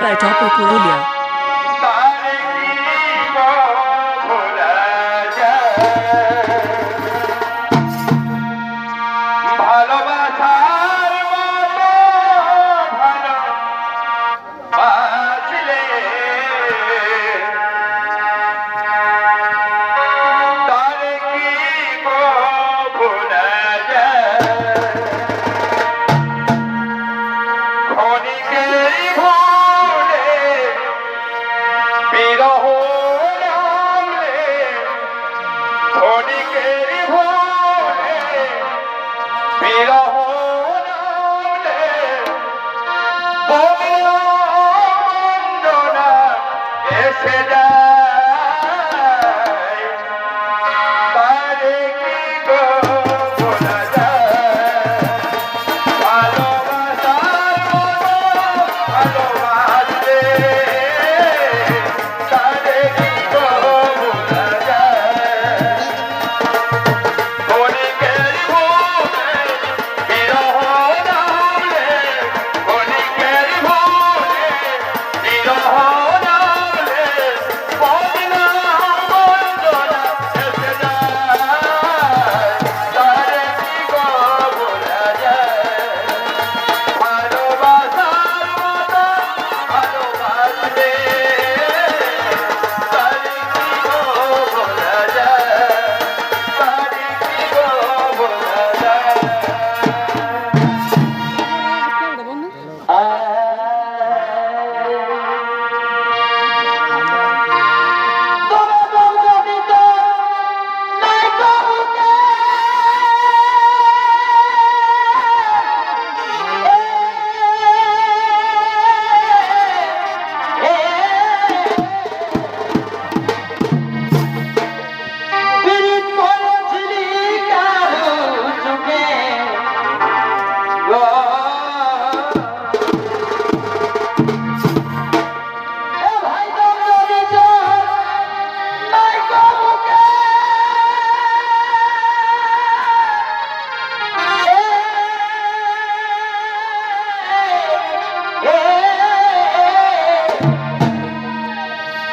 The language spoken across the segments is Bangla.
Baca 来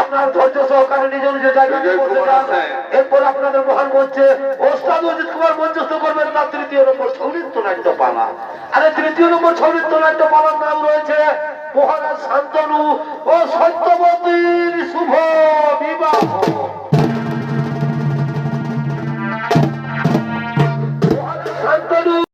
আপনার ধৈর্য সহকারে নিজ নিজ এরপর আপনাদের মহান মঞ্চে ওস্তাদ অজিত কুমার মঞ্চস্থ করবেন না তৃতীয় নম্বর সৌরিত্য নাট্য পালা আরে তৃতীয় নম্বর সৌরিত্য নাট্য পালার নাম রয়েছে মহারাজ শান্তনু। ও